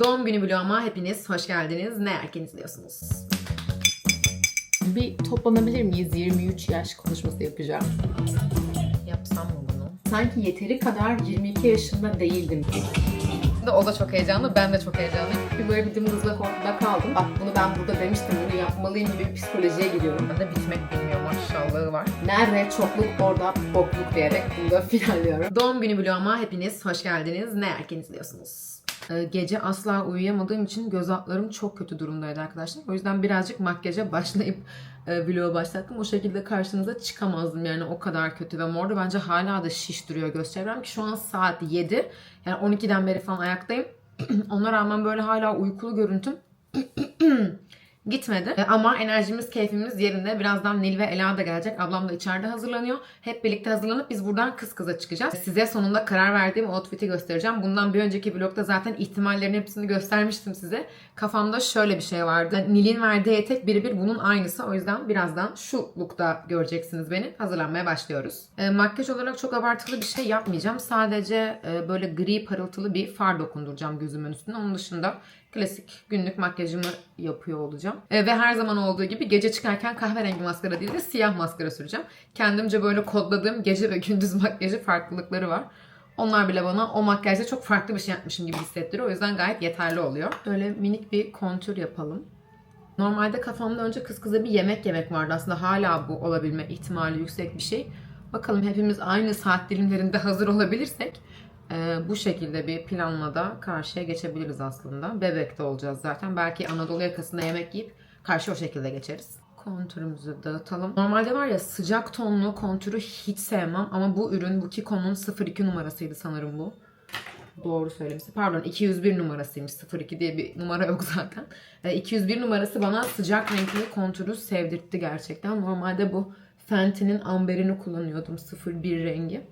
Doğum günü vloguma hepiniz hoş geldiniz. Ne erken izliyorsunuz? Bir toplanabilir miyiz? 23 yaş konuşması yapacağım. Yapsam mı bunu? Sanki yeteri kadar 22 yaşında değildim. O da çok heyecanlı, ben de çok heyecanlıyım. Bir böyle bir dımdızlak ortada kaldım. Bak bunu ben burada demiştim, bunu yapmalıyım gibi bir psikolojiye giriyorum. Ben de bitmek bilmiyor maşallahı var. Nerede çokluk orada bokluk diyerek bunu da finalliyorum. Doğum günü vloguma hepiniz hoş geldiniz. Ne erken izliyorsunuz? Ee, Gece asla uyuyamadığım için göz altlarım çok kötü durumdaydı arkadaşlar. O yüzden birazcık makyaja başlayıp e, başlattım. O şekilde karşınıza çıkamazdım yani o kadar kötü ve mordu. Bence hala da şiş duruyor göz çevrem ki şu an saat 7. Yani 12'den beri falan ayaktayım. Ona rağmen böyle hala uykulu görüntüm gitmedi. E, Ama enerjimiz, keyfimiz yerinde. Birazdan Nil ve Ela da gelecek. Ablam da içeride hazırlanıyor. Hep birlikte hazırlanıp biz buradan kız kıza çıkacağız. Size sonunda karar verdiğim outfit'i göstereceğim. Bundan bir önceki vlogda zaten ihtimallerin hepsini göstermiştim size. Kafamda şöyle bir şey vardı. Nil'in verdiği etek birebir bunun aynısı. O yüzden birazdan şu lookta göreceksiniz beni. Hazırlanmaya başlıyoruz. E, makyaj olarak çok abartılı bir şey yapmayacağım. Sadece e, böyle gri parıltılı bir far dokunduracağım gözümün üstüne. Onun dışında klasik günlük makyajımı yapıyor olacağım. E, ve her zaman olduğu gibi gece çıkarken kahverengi maskara değil de siyah maskara süreceğim. Kendimce böyle kodladığım gece ve gündüz makyajı farklılıkları var. Onlar bile bana o makyajda çok farklı bir şey yapmışım gibi hissettiriyor. O yüzden gayet yeterli oluyor. Böyle minik bir kontür yapalım. Normalde kafamda önce kız kıza bir yemek yemek vardı. Aslında hala bu olabilme ihtimali yüksek bir şey. Bakalım hepimiz aynı saat dilimlerinde hazır olabilirsek e, bu şekilde bir planla da karşıya geçebiliriz aslında. Bebekte olacağız zaten. Belki Anadolu yakasında yemek yiyip karşı o şekilde geçeriz. Kontürümüzü dağıtalım. Normalde var ya sıcak tonlu kontürü hiç sevmem ama bu ürün bu Kiko'nun 02 numarasıydı sanırım bu. Doğru söylemişsin. Pardon 201 numarasıymış. 02 diye bir numara yok zaten. E, 201 numarası bana sıcak renkli kontürü sevdirtti gerçekten. Normalde bu Fenty'nin amberini kullanıyordum 01 rengi.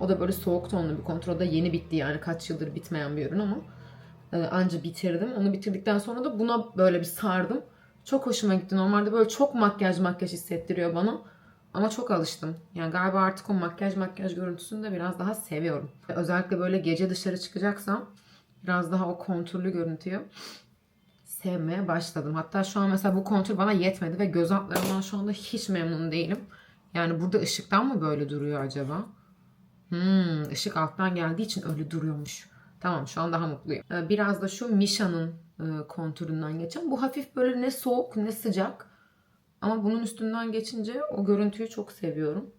O da böyle soğuk tonlu bir kontür. O da yeni bitti yani kaç yıldır bitmeyen bir ürün ama e, anca bitirdim. Onu bitirdikten sonra da buna böyle bir sardım. Çok hoşuma gitti. Normalde böyle çok makyaj makyaj hissettiriyor bana. Ama çok alıştım. Yani galiba artık o makyaj makyaj görüntüsünü de biraz daha seviyorum. Özellikle böyle gece dışarı çıkacaksam biraz daha o kontürlü görüntüyü sevmeye başladım. Hatta şu an mesela bu kontür bana yetmedi ve göz altlarımdan şu anda hiç memnun değilim. Yani burada ışıktan mı böyle duruyor acaba? Hmm, ışık alttan geldiği için öyle duruyormuş. Tamam şu an daha mutluyum. Ee, Biraz da şu Misha'nın e, kontüründen geçeceğim. Bu hafif böyle ne soğuk ne sıcak. Ama bunun üstünden geçince o görüntüyü çok seviyorum.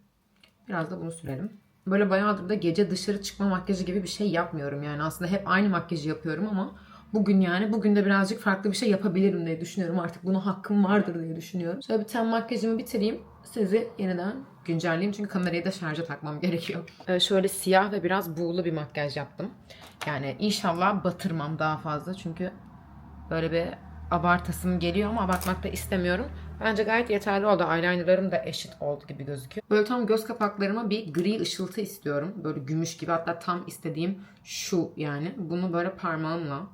Biraz da bunu sürelim. Böyle bayağıdır da gece dışarı çıkma makyajı gibi bir şey yapmıyorum. Yani aslında hep aynı makyajı yapıyorum ama bugün yani bugün de birazcık farklı bir şey yapabilirim diye düşünüyorum. Artık buna hakkım vardır diye düşünüyorum. Şöyle bir ten makyajımı bitireyim. Sizi yeniden güncelleyeyim çünkü kamerayı da şarja takmam gerekiyor. Ee, şöyle siyah ve biraz buğulu bir makyaj yaptım. Yani inşallah batırmam daha fazla çünkü böyle bir abartasım geliyor ama abartmak da istemiyorum. Bence gayet yeterli oldu. Eyelinerlarım da eşit oldu gibi gözüküyor. Böyle tam göz kapaklarıma bir gri ışıltı istiyorum. Böyle gümüş gibi hatta tam istediğim şu yani. Bunu böyle parmağımla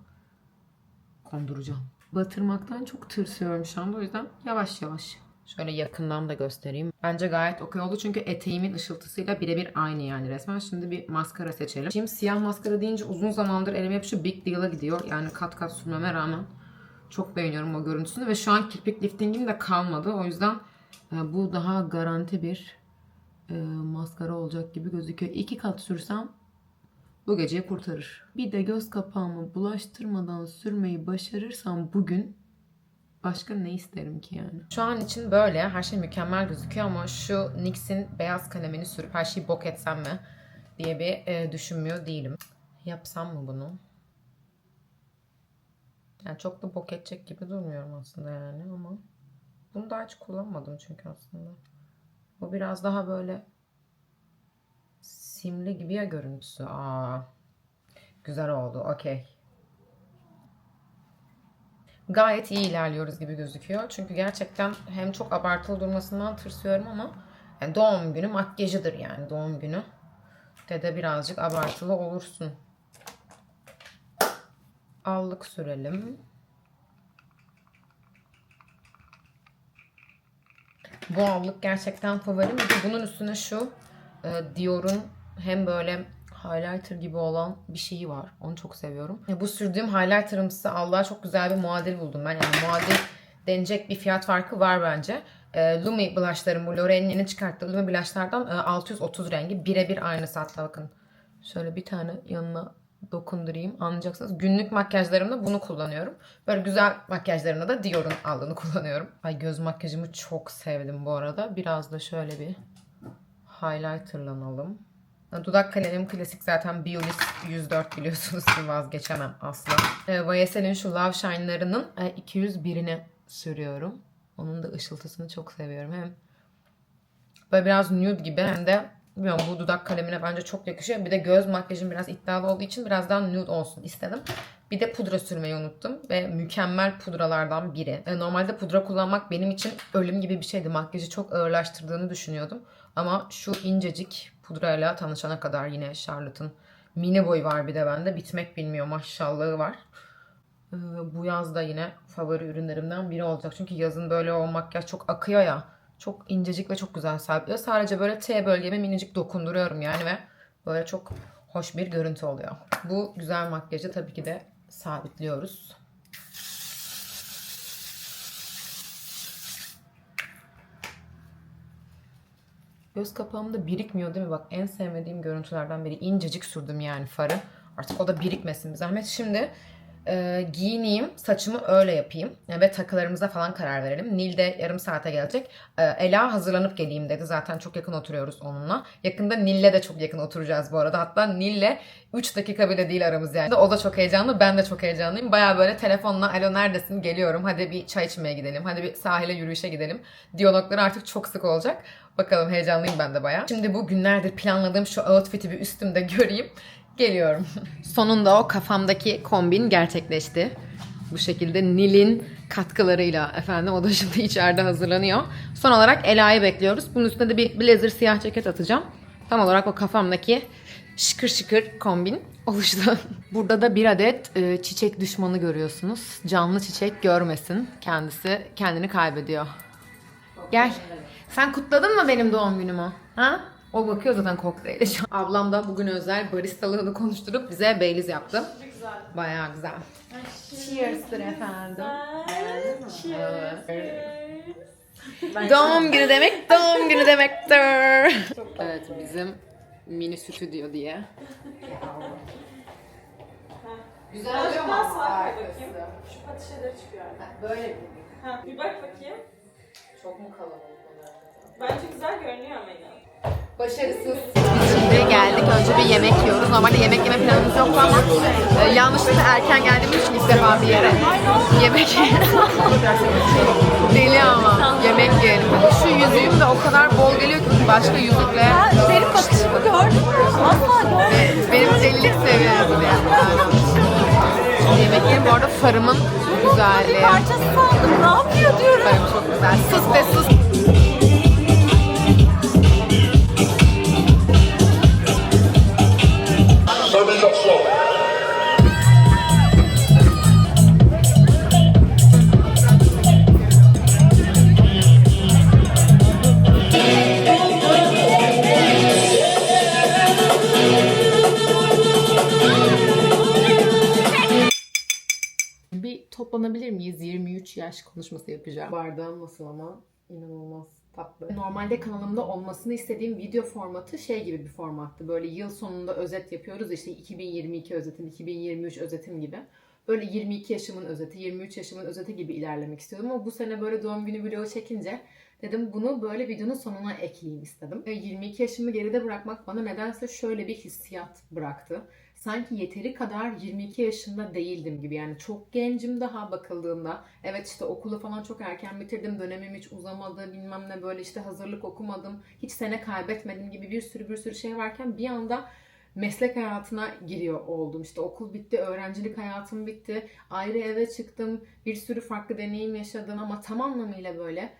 konduracağım. Batırmaktan çok tırsıyorum şu anda o yüzden yavaş yavaş. Şöyle yakından da göstereyim. Bence gayet okey oldu çünkü eteğimin ışıltısıyla birebir aynı yani resmen. Şimdi bir maskara seçelim. Şimdi siyah maskara deyince uzun zamandır elim hep şu Big Deal'a gidiyor. Yani kat kat sürmeme rağmen çok beğeniyorum o görüntüsünü ve şu an kirpik liftingim de kalmadı. O yüzden e, bu daha garanti bir e, maskara olacak gibi gözüküyor. İki kat sürsem bu geceyi kurtarır. Bir de göz kapağımı bulaştırmadan sürmeyi başarırsam bugün başka ne isterim ki yani? Şu an için böyle her şey mükemmel gözüküyor ama şu NYX'in beyaz kalemini sürüp her şeyi bok etsem mi diye bir e, düşünmüyor değilim. Yapsam mı bunu? Yani çok da bok edecek gibi durmuyorum aslında yani ama bunu daha hiç kullanmadım çünkü aslında. Bu biraz daha böyle simli gibi ya görüntüsü. Aa, güzel oldu. Okey. Gayet iyi ilerliyoruz gibi gözüküyor. Çünkü gerçekten hem çok abartılı durmasından tırsıyorum ama yani doğum günü makyajıdır yani doğum günü. De de birazcık abartılı olursun. Allık sürelim. Bu allık gerçekten favorim. Bunun üstüne şu e, Dior'un hem böyle highlighter gibi olan bir şeyi var. Onu çok seviyorum. Ya bu sürdüğüm highlighterımsı Allah'a çok güzel bir muadil buldum ben. Yani muadil denecek bir fiyat farkı var bence. E, Lumi blushlarım bu L'Oreal'in yeni çıkarttığı Lumi blushlardan e, 630 rengi. Birebir aynısı hatta bakın. Şöyle bir tane yanına dokundurayım anlayacaksınız. Günlük makyajlarımda bunu kullanıyorum. Böyle güzel makyajlarımda da Dior'un aldığını kullanıyorum. Ay göz makyajımı çok sevdim bu arada. Biraz da şöyle bir highlighterlanalım. Dudak kalemim klasik zaten Biolis 104 biliyorsunuz ki vazgeçemem asla. E, YSL'in şu Love Shine'larının e, 201'ini sürüyorum. Onun da ışıltısını çok seviyorum. Hem böyle biraz nude gibi hem de bilmiyorum bu dudak kalemine bence çok yakışıyor. Bir de göz makyajım biraz iddialı olduğu için biraz daha nude olsun istedim. Bir de pudra sürmeyi unuttum ve mükemmel pudralardan biri. E, Normalde pudra kullanmak benim için ölüm gibi bir şeydi. Makyajı çok ağırlaştırdığını düşünüyordum. Ama şu incecik pudrayla tanışana kadar yine Charlotte'ın mini boyu var bir de bende. Bitmek bilmiyor maşallahı var. Ee, Bu yaz da yine favori ürünlerimden biri olacak. Çünkü yazın böyle o makyaj çok akıyor ya. Çok incecik ve çok güzel sabitlıyor. Sadece böyle T bölgeme minicik dokunduruyorum yani ve böyle çok hoş bir görüntü oluyor. Bu güzel makyajı tabii ki de sabitliyoruz. Göz kapağımda birikmiyor değil mi? Bak en sevmediğim görüntülerden biri. incecik sürdüm yani farı. Artık o da birikmesin bir zahmet. Şimdi e, giyineyim, saçımı öyle yapayım ve takılarımıza falan karar verelim. Nil de yarım saate gelecek. E, Ela hazırlanıp geleyim dedi. Zaten çok yakın oturuyoruz onunla. Yakında Nil'le de çok yakın oturacağız bu arada. Hatta Nil'le 3 dakika bile değil aramız yani. O da çok heyecanlı, ben de çok heyecanlıyım. Baya böyle telefonla alo neredesin geliyorum hadi bir çay içmeye gidelim. Hadi bir sahile yürüyüşe gidelim. Diyalogları artık çok sık olacak. Bakalım heyecanlıyım ben de baya. Şimdi bu günlerdir planladığım şu outfit'i bir üstümde göreyim. Geliyorum. Sonunda o kafamdaki kombin gerçekleşti. Bu şekilde Nil'in katkılarıyla efendim o da şimdi içeride hazırlanıyor. Son olarak Ela'yı bekliyoruz. Bunun üstüne de bir blazer siyah ceket atacağım. Tam olarak o kafamdaki şıkır şıkır kombin oluştu. Burada da bir adet e, çiçek düşmanı görüyorsunuz. Canlı çiçek görmesin. Kendisi kendini kaybediyor. Gel. Sen kutladın mı benim doğum günümü? Ha? O bakıyor zaten kokteyle şu an. Ablam da bugün özel baristalığını konuşturup bize Baileys yaptı. Bayağı güzel. Cheers'tır efendim. Doğum günü demek doğum günü demektir. Evet bizim mini stüdyo diye. Güzel oluyor mu? Şu pati şeyleri çıkıyor. Böyle bir Ha, bir bak bakayım. Çok mu kalabalık? Bence güzel görünüyor ama yine. Başarısız. Şimdi geldik. Önce bir yemek yiyoruz. Normalde yemek yeme planımız yoktu ama e, yanlışlıkla erken geldiğimiz için ilk defa bir yere yemek Deli ama. Yemek yiyelim. Şu yüzüğüm de o kadar bol geliyor ki başka yüzükle. Benim bakışımı gördün mü? Asla görmedim. Benim delilik seviyem yani. Yemek yiyelim. Bu arada farımın güzelliği. Parçası sandım. Ne yapıyor diyorum. Farım çok güzel. 23 yaş konuşması yapacağım. Bardağım nasıl ama? İnanılmaz tatlı. Normalde kanalımda olmasını istediğim video formatı şey gibi bir formattı. Böyle yıl sonunda özet yapıyoruz işte 2022 özetim, 2023 özetim gibi. Böyle 22 yaşımın özeti, 23 yaşımın özeti gibi ilerlemek istiyordum ama bu sene böyle doğum günü vlogu çekince dedim bunu böyle videonun sonuna ekleyeyim istedim. Ve 22 yaşımı geride bırakmak bana nedense şöyle bir hissiyat bıraktı sanki yeteri kadar 22 yaşında değildim gibi. Yani çok gencim daha bakıldığında. Evet işte okulu falan çok erken bitirdim. Dönemim hiç uzamadı. Bilmem ne böyle işte hazırlık okumadım. Hiç sene kaybetmedim gibi bir sürü bir sürü şey varken bir anda meslek hayatına giriyor oldum. İşte okul bitti, öğrencilik hayatım bitti. Ayrı eve çıktım. Bir sürü farklı deneyim yaşadım ama tam anlamıyla böyle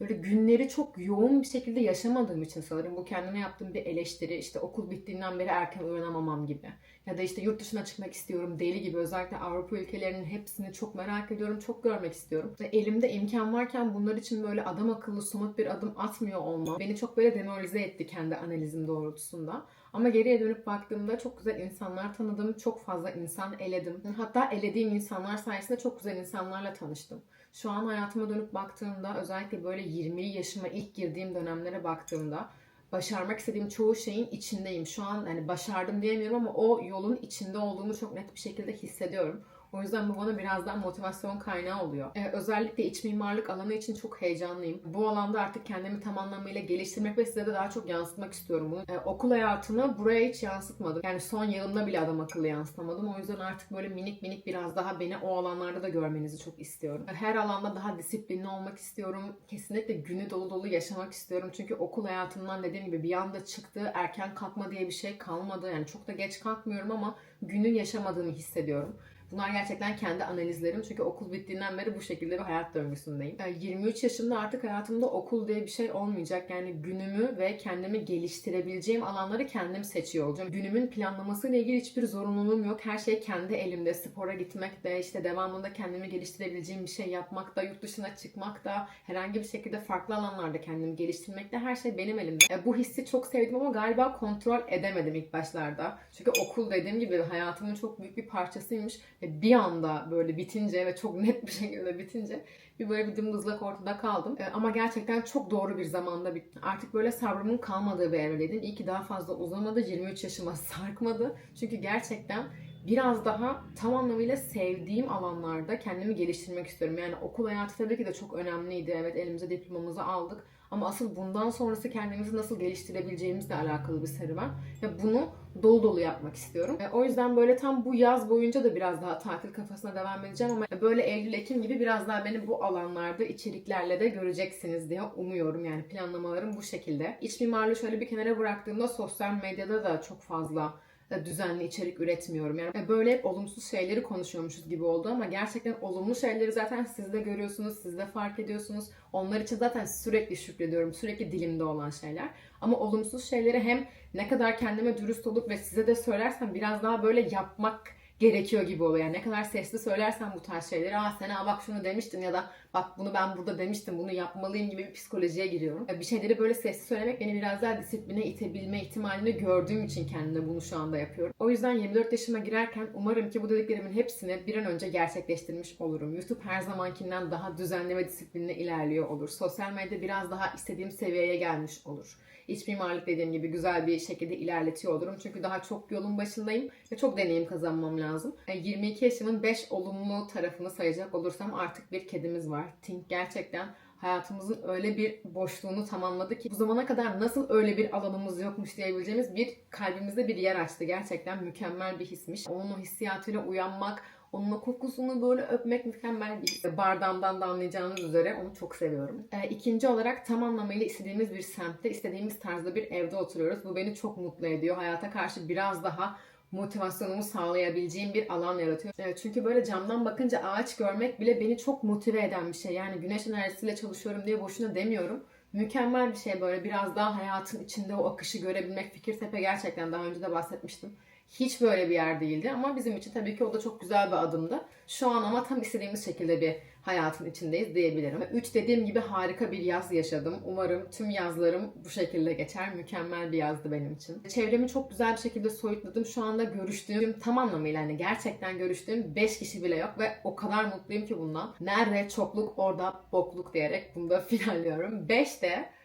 böyle günleri çok yoğun bir şekilde yaşamadığım için sanırım bu kendime yaptığım bir eleştiri işte okul bittiğinden beri erken uyanamamam gibi ya da işte yurt dışına çıkmak istiyorum deli gibi özellikle Avrupa ülkelerinin hepsini çok merak ediyorum çok görmek istiyorum ve elimde imkan varken bunlar için böyle adam akıllı somut bir adım atmıyor olmam beni çok böyle demoralize etti kendi analizim doğrultusunda Ama geriye dönüp baktığımda çok güzel insanlar tanıdım. Çok fazla insan eledim. Hatta elediğim insanlar sayesinde çok güzel insanlarla tanıştım. Şu an hayatıma dönüp baktığımda özellikle böyle 20 yaşıma ilk girdiğim dönemlere baktığımda başarmak istediğim çoğu şeyin içindeyim. Şu an hani başardım diyemiyorum ama o yolun içinde olduğumu çok net bir şekilde hissediyorum. O yüzden bu bana biraz daha motivasyon kaynağı oluyor. Ee, özellikle iç mimarlık alanı için çok heyecanlıyım. Bu alanda artık kendimi tam anlamıyla geliştirmek ve size de daha çok yansıtmak istiyorum bunu. Ee, okul hayatını buraya hiç yansıtmadım. Yani son yılımda bile adam akıllı yansıtamadım. O yüzden artık böyle minik minik biraz daha beni o alanlarda da görmenizi çok istiyorum. Her alanda daha disiplinli olmak istiyorum. Kesinlikle günü dolu dolu yaşamak istiyorum. Çünkü okul hayatından dediğim gibi bir anda çıktı. Erken kalkma diye bir şey kalmadı. Yani çok da geç kalkmıyorum ama günü yaşamadığımı hissediyorum. Bunlar gerçekten kendi analizlerim. Çünkü okul bittiğinden beri bu şekilde bir hayat döngüsündeyim. Yani 23 yaşımda artık hayatımda okul diye bir şey olmayacak. Yani günümü ve kendimi geliştirebileceğim alanları kendim seçiyor olacağım. Günümün planlamasıyla ilgili hiçbir zorunluluğum yok. Her şey kendi elimde. Spora gitmek de, işte devamında kendimi geliştirebileceğim bir şey yapmak da, yurt dışına çıkmak da, herhangi bir şekilde farklı alanlarda kendimi geliştirmek de her şey benim elimde. E, bu hissi çok sevdim ama galiba kontrol edemedim ilk başlarda. Çünkü okul dediğim gibi hayatımın çok büyük bir parçasıymış. Bir anda böyle bitince ve çok net bir şekilde bitince bir böyle bir dımdızlak ortada kaldım. E, ama gerçekten çok doğru bir zamanda bitti. Artık böyle sabrımın kalmadığı bir evredeydim. İyi ki daha fazla uzamadı. 23 yaşıma sarkmadı. Çünkü gerçekten biraz daha tam anlamıyla sevdiğim alanlarda kendimi geliştirmek istiyorum. Yani okul hayatı tabii ki de çok önemliydi. Evet elimize diplomamızı aldık. Ama asıl bundan sonrası kendimizi nasıl geliştirebileceğimizle alakalı bir serüven. Ve bunu dolu dolu yapmak istiyorum. E, o yüzden böyle tam bu yaz boyunca da biraz daha tatil kafasına devam edeceğim ama böyle Eylül-Ekim gibi biraz daha beni bu alanlarda içeriklerle de göreceksiniz diye umuyorum. Yani planlamalarım bu şekilde. İç mimarlığı şöyle bir kenara bıraktığımda sosyal medyada da çok fazla e, düzenli içerik üretmiyorum. Yani böyle hep olumsuz şeyleri konuşuyormuşuz gibi oldu ama gerçekten olumlu şeyleri zaten siz de görüyorsunuz, siz de fark ediyorsunuz. Onlar için zaten sürekli şükrediyorum. Sürekli dilimde olan şeyler. Ama olumsuz şeyleri hem ne kadar kendime dürüst olup ve size de söylersem biraz daha böyle yapmak gerekiyor gibi oluyor. Yani ne kadar sesli söylersen bu tarz şeyleri aa sen bak şunu demiştin ya da bak bunu ben burada demiştim bunu yapmalıyım gibi bir psikolojiye giriyorum. Bir şeyleri böyle sesli söylemek beni biraz daha disipline itebilme ihtimalini gördüğüm için kendime bunu şu anda yapıyorum. O yüzden 24 yaşıma girerken umarım ki bu dediklerimin hepsini bir an önce gerçekleştirmiş olurum. YouTube her zamankinden daha düzenli ve disiplinli ilerliyor olur. Sosyal medya biraz daha istediğim seviyeye gelmiş olur. İç mimarlık dediğim gibi güzel bir şekilde ilerletiyor olurum. Çünkü daha çok yolun başındayım ve çok deneyim kazanmam lazım. Yani 22 yaşımın 5 olumlu tarafını sayacak olursam artık bir kedimiz var. Tink gerçekten hayatımızın öyle bir boşluğunu tamamladı ki bu zamana kadar nasıl öyle bir alanımız yokmuş diyebileceğimiz bir kalbimizde bir yer açtı. Gerçekten mükemmel bir hismiş. Onun o hissiyatıyla uyanmak, onun o kokusunu böyle öpmek mükemmel bir his. Bardağımdan da anlayacağınız üzere onu çok seviyorum. Ee, ikinci olarak tam anlamıyla istediğimiz bir semtte, istediğimiz tarzda bir evde oturuyoruz. Bu beni çok mutlu ediyor. Hayata karşı biraz daha motivasyonumu sağlayabileceğim bir alan yaratıyor. Evet, çünkü böyle camdan bakınca ağaç görmek bile beni çok motive eden bir şey. Yani güneş enerjisiyle çalışıyorum diye boşuna demiyorum. Mükemmel bir şey böyle biraz daha hayatın içinde o akışı görebilmek. Fikirtepe gerçekten daha önce de bahsetmiştim. Hiç böyle bir yer değildi ama bizim için tabii ki o da çok güzel bir adımdı. Şu an ama tam istediğimiz şekilde bir hayatın içindeyiz diyebilirim. Üç dediğim gibi harika bir yaz yaşadım. Umarım tüm yazlarım bu şekilde geçer. Mükemmel bir yazdı benim için. Çevremi çok güzel bir şekilde soyutladım. Şu anda görüştüğüm tam anlamıyla hani gerçekten görüştüğüm 5 kişi bile yok ve o kadar mutluyum ki bundan. Nerede çokluk orada bokluk diyerek bunu da finalliyorum. 5 de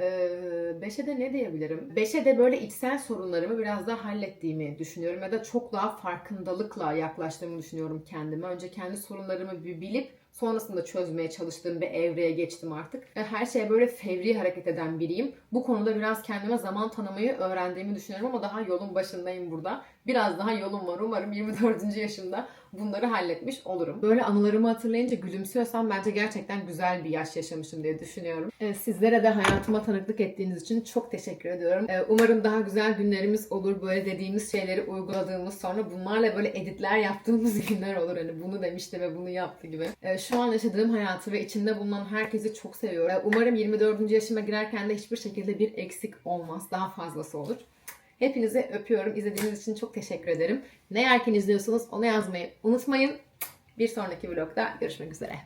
ee, Beşe de ne diyebilirim? Beşe de böyle içsel sorunlarımı biraz daha hallettiğimi düşünüyorum ya da çok daha farkındalıkla yaklaştığımı düşünüyorum kendime. Önce kendi sorunlarımı bilip sonrasında çözmeye çalıştığım bir evreye geçtim artık. Her şeye böyle fevri hareket eden biriyim. Bu konuda biraz kendime zaman tanımayı öğrendiğimi düşünüyorum ama daha yolun başındayım burada. Biraz daha yolum var. Umarım 24. yaşımda bunları halletmiş olurum. Böyle anılarımı hatırlayınca gülümsüyorsam bence gerçekten güzel bir yaş yaşamışım diye düşünüyorum. Ee, sizlere de hayatıma tanıklık ettiğiniz için çok teşekkür ediyorum. Ee, umarım daha güzel günlerimiz olur. Böyle dediğimiz şeyleri uyguladığımız sonra bunlarla böyle editler yaptığımız günler olur. Hani bunu demişti ve bunu yaptı gibi. Ee, şu an yaşadığım hayatı ve içinde bulunan herkesi çok seviyorum. Ee, umarım 24. yaşıma girerken de hiçbir şekilde bir eksik olmaz. Daha fazlası olur. Hepinizi öpüyorum. İzlediğiniz için çok teşekkür ederim. Ne yerken izliyorsunuz onu yazmayı unutmayın. Bir sonraki vlogda görüşmek üzere.